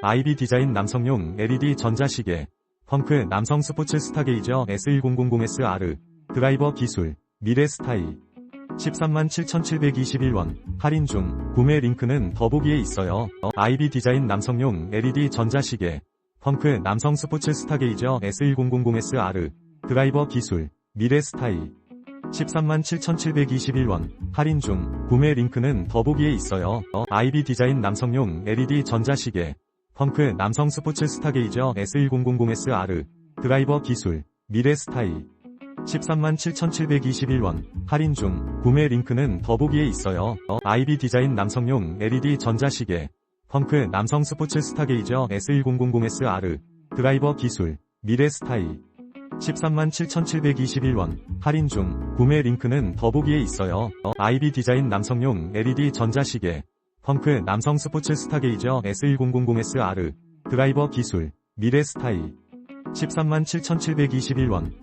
IB 디자인 남성용 LED 전자시계, 펑크 남성 스포츠 스타게이저 S1000SR, 드라이버 기술, 미래 스타일. 137,721원, 할인 중, 구매 링크는 더보기에 있어요. IB 디자인 남성용 LED 전자시계, 펑크 남성 스포츠 스타게이저 S1000SR, 드라이버 기술, 미래 스타일. 137,721원, 할인 중, 구매 링크는 더보기에 있어요. IB 디자인 남성용 LED 전자시계, 펑크 남성 스포츠 스타게이저 S1000SR, 드라이버 기술, 미래 스타일. 137,721원, 할인 중, 구매 링크는 더보기에 있어요. IB 디자인 남성용 LED 전자시계, 펑크 남성 스포츠 스타게이저 S1000SR, 드라이버 기술, 미래 스타일. 137,721원, 할인 중, 구매 링크는 더보기에 있어요. IB 디자인 남성용 LED 전자시계, 펑크 남성 스포츠 스타게이저 S1000SR, 드라이버 기술, 미래 스타일. 137,721원,